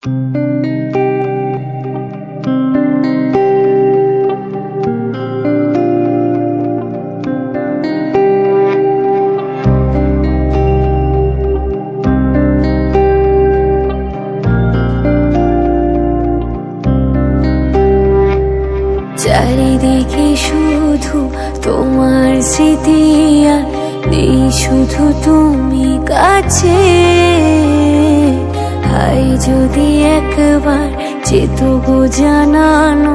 চারিদিকে শুধু তোমার স্মৃতি আর নেই শুধু তুমি কাছে। হাই যদি একবার চেত গো জানানো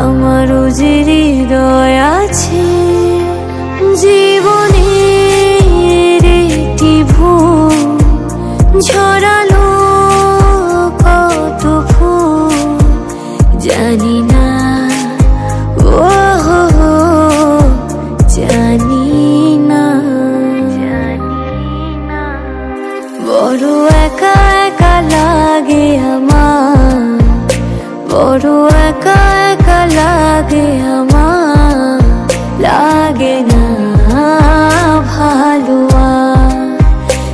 আমারও যে হৃদয় আছে, জীবনের একটি ভুল ঝরালো কত ফুল জানি না। ও জানি না। বড় একা লাগে আমার। বড় একা একা লাগে আমার। লাগে না ভালো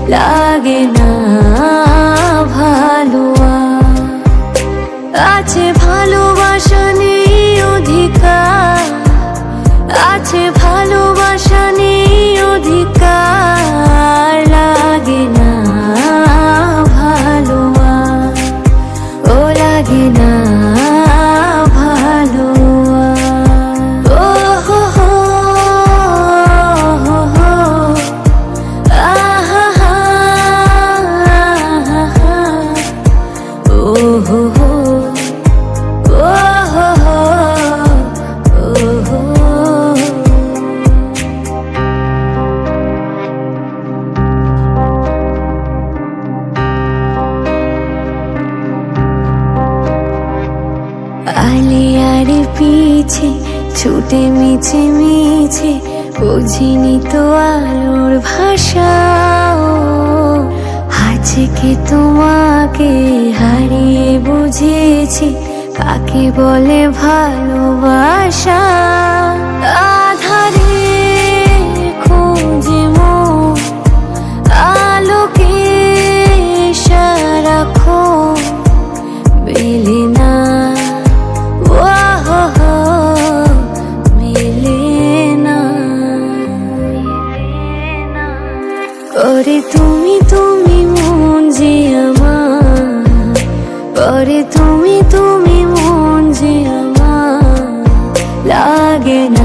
লাগে না ভালো আছে ভালোবাসা নেই অধিকার। আছে ভালোবাসা পিছে, ছুটে মিছে মিছে, বুঝিনি তো আলোর ভাষা। আজকে তোমাকে হারিয়ে বুঝেছি, কাকে বলে ভালোবাসা? করে তুমি তুমি মন যে আমার। পরে তুমি তুমি মন যে আমার। লাগে না